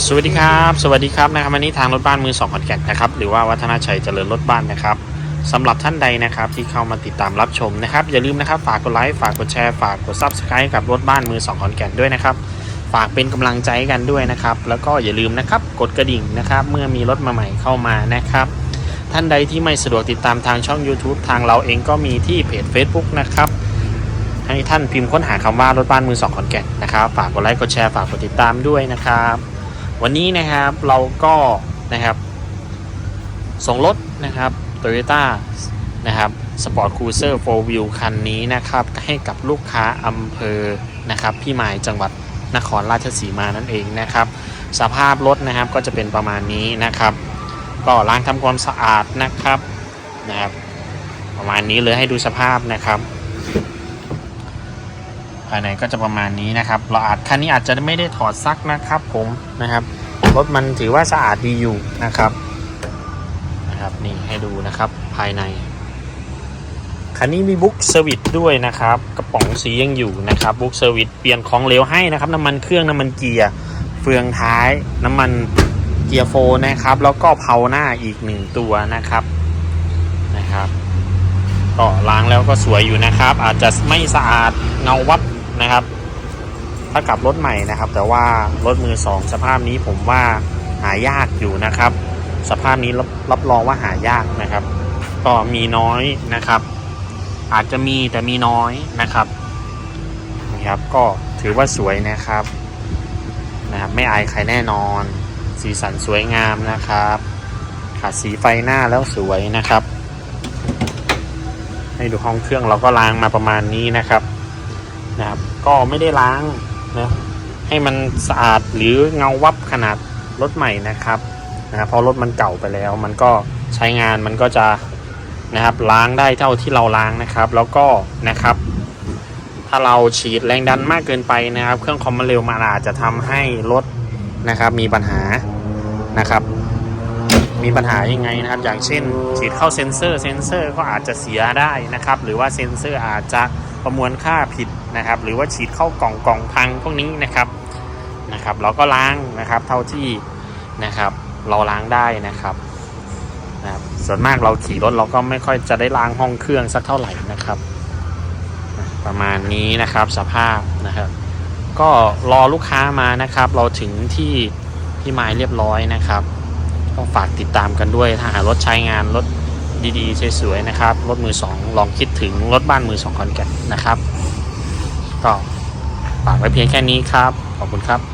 สวัสดีครับ สวัสดีครับนะครับวันนี้ทางรถบ้านมือสองขอนแก่นนะครับหรือว่าวัฒนาชัยเจริญรถบ้านนะครับสำหรับท่านใดนะครับที่เข้ามาติดตามรับชมนะครับอย่าลืมนะครับฝากกดไลค์ฝากกดแชร์ฝากกด subscribe กับรถบ้านมือสองขอนแก่นด้วยนะครับฝากเป็นกำลังใจกันด้วยนะครับแล้วก็อย่าลืมนะครับกดกระดิ่งนะครับเมื่อมีรถมาใหม่เข้ามานะครับท่านใดที่ไม่สะดวกติดตามทางช่อง YouTube ทางเราเองก็มีที่เพจ Facebook นะครับให้ท่านพิมพ์ค้นหาคำว่ารถบ้านมือสองขอนแก่นนะครับฝากกดไลค์กดแชร์ฝากกดติดตามด้วยนะครับ วันนี้นะครับเราก็นะครับ ส่งรถนะครับ Toyota นะครับ Sport Cruiser 4 Wheel คันนี้นะครับ ให้กับลูกค้าอำเภอนะครับพี่มายจังหวัดนครราชสีมานั่นเองนะครับ สภาพรถนะครับก็จะเป็นประมาณนี้นะครับ ก็ล้างทำความสะอาดนะครับนะครับ ประมาณนี้เลยให้ดูสภาพนะครับายในก็จะประมาณนี้นะครับ เราอาจคันนี้อาจจะไม่ได้ถอดซักนะครับ ผมนะครับรถมันถือว่าสะอาดดีอยู่นะครับนะครับนี่ให้ดูนะครับภายในคันนี้มีบุ๊กเซอร์วิสด้วยนะครับ กระป๋องสียังอยู่นะครับบุ๊กเซอร์วิสเปลี่ยนของเหลวให้นะครับ น้ำมันเครื่องน้ำมันเกียร์เฟืองท้าย น้ำมันเกียร์โฟร์นะครับ แล้วก็เพาหน้าอีกหนึ่งตัวนะครับนะครับก็ล้างแล้วก็สวยอยู่นะครับ อาจจะไม่สะอาดเงาวับ นะครับ ถ้ากับรถใหม่นะครับ แต่ว่ารถมือสองสภาพนี้ผมว่าหายากอยู่นะครับ สภาพนี้รับรับรองว่าหายากนะครับ ก็มีน้อยนะครับ อาจจะมีแต่มีน้อยนะครับนี่ครับก็ถือว่าสวยนะครับนะครับ ไม่อายใครแน่นอน สีสันสวยงามนะครับขาดสีไฟหน้าแล้วสวยนะครับ ให้ดูห้องเครื่องเราก็ล้างมาประมาณนี้นะครับ นะครับ ก็ไม่ได้ล้างนะให้มันสะอาดหรือเงาวับขนาดรถใหม่นะครับนะครับเพราะรถมันเก่าไปแล้ว มันก็ใช้งานมันก็จะนะครับล้างได้เท่าที่เราล้างนะครับ แล้วก็นะครับ ถ้าเราฉีดแรงดันมากเกินไปนะครับ เครื่องคอมมันเร็วมันอาจจะทำให้รถนะครับ มีปัญหานะครับ มีปัญหายังไงนะครับ อย่างเช่น ฉีดเข้าเซ็นเซอร์เซ็นเซอร์ก็อาจจะเสียได้นะครับ หรือว่าเซ็นเซอร์อาจจะ ประมวลค่าผิดนะครับ หรือว่าฉีดเข้ากล่องกล่องพังพวกนี้นะครับนะครับ เราก็ล้างนะครับเท่าที่นะครับเราล้างได้นะครับนะครับส่วนมากเราขี่รถเราก็ไม่ค่อยจะได้ล้างห้องเครื่องสักเท่าไหร่นะครับ ประมาณนี้นะครับสภาพนะครับ ก็รอลูกค้ามานะครับ เราถึงที่ที่หมายเรียบร้อยนะครับก็ฝากติดตามกันด้วยถ้าหารถใช้งานรถ ดีๆสวยๆนะครับ รถมือสองลองคิดถึงรถบ้านมือสองคอนแก่นนะครับ ก็ฝากไว้เพียงแค่นี้ครับ ขอบคุณครับ